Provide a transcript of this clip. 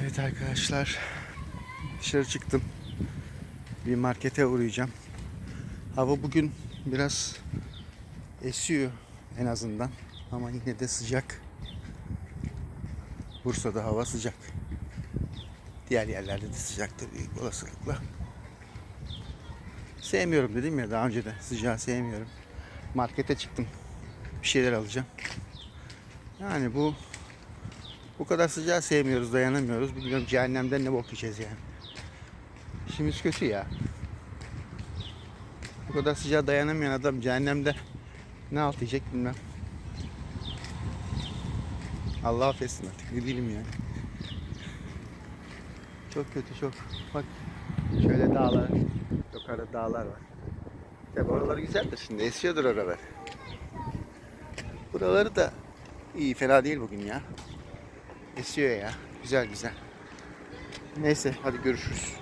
Evet arkadaşlar dışarı çıktım. Bir markete uğrayacağım. Hava bugün biraz esiyor en azından ama yine de sıcak. Bursa'da hava sıcak. Diğer yerlerde de sıcaktır büyük olasılıkla. Sevmiyorum dedim ya daha önce de sıcağı sevmiyorum. Markete çıktım. Bir şeyler alacağım. Yani bu bu kadar sıcağı sevmiyoruz, dayanamıyoruz. Bilmiyorum cehennemden ne bok yiyeceğiz yani. İşimiz kötü ya. Bu kadar sıcağa dayanamayan adam cehennemde ne alt yiyecek bilmem. Allah affetsin artık ne bileyim yani. Çok kötü çok. Bak şöyle dağlar, yukarıda dağlar var. Tabi oralar güzeldir şimdi esiyordur oralar. Buraları da iyi fena değil bugün ya. Esiyor ya. Güzel güzel. Neyse hadi görüşürüz.